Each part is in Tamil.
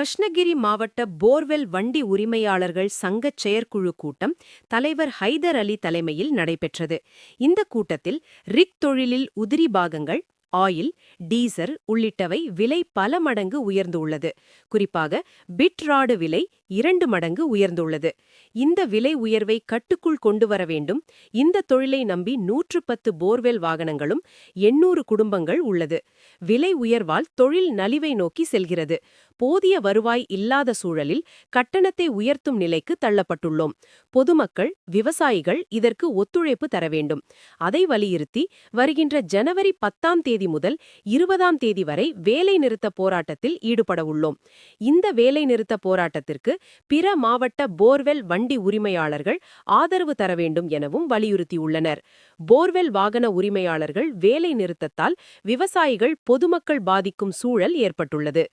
கிருஷ்ணகிரி மாவட்ட போர்வெல் வண்டி உரிமையாளர்கள் சங்கச் செயற்குழு கூட்டம் தலைவர் ஹைதர் அலி தலைமையில் நடைபெற்றது. இந்த கூட்டத்தில் ரிக் தொழிலில் உதிரி பாகங்கள் ஆயில் டீசல் உள்ளிட்டவை விலை பல மடங்கு உயர்ந்துள்ளது. குறிப்பாக பிட்ராடு விலை இரண்டு மடங்கு உயர்ந்துள்ளது. இந்த விலை உயர்வை கட்டுக்குள் கொண்டு வர வேண்டும். இந்த தொழிலை நம்பி நூற்று பத்து போர்வெல் வாகனங்களும் எண்ணூறு குடும்பங்கள் உள்ளது. விலை உயர்வால் தொழில் நலிவை நோக்கி செல்கிறது. போதிய வருவாய் இல்லாத சூழலில் கட்டணத்தை உயர்த்தும் நிலைக்கு தள்ளப்பட்டுள்ளோம். பொதுமக்கள் விவசாயிகள் இதற்கு ஒத்துழைப்பு தர வேண்டும். அதை வலியுறுத்தி வருகின்ற ஜனவரி பத்தாம் தேதி முதல் இருபதாம் தேதி வரை வேலை நிறுத்த போராட்டத்தில் ஈடுபட உள்ளோம். இந்த வேலை நிறுத்த போராட்டத்திற்கு பிற மாவட்ட போர்வெல் வண்டி உரிமையாளர்கள் ஆதரவு தர வேண்டும் எனவும் வலியுறுத்தியுள்ளனர். போர்வெல் வாகன உரிமையாளர்கள் வேலை நிறுத்தத்தால் விவசாயிகள் பொதுமக்கள் பாதிக்கும் சூழல் ஏற்பட்டுள்ளது.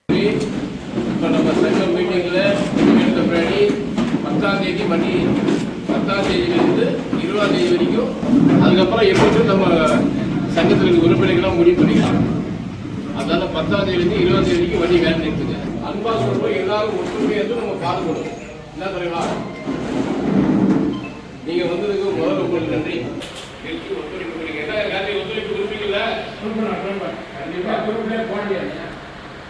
இருபதாம் தேதி வரைக்கும் அதுக்கப்புறம் எப்படி நம்ம சங்கத்தில் உறுப்பினர்களாக முடிவு பண்ணிக்கலாம். அதனால பத்தாம் தேதியிலிருந்து இருபதாம் தேதி வரைக்கும் வண்டி வேலை நிறுத்துங்க அன்பா சொல்றோம் எல்லாரும் ஒற்றுமையாக நம்ம பாடுபடும் என்ன தெரியுமா நீங்க வந்ததுக்கு முதல்ல உங்களுக்கு நன்றி. ஒத்துழைப்பு கொடுங்க என்ன எல்லாத்தையும் ஒத்துழைப்பு கொடுப்பீங்கல்ல? கண்டிப்பா.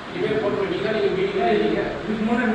இனிமேல் போட்டுருவீங்க நீங்க மீட்டிங் இதுக்கு முன்னாடி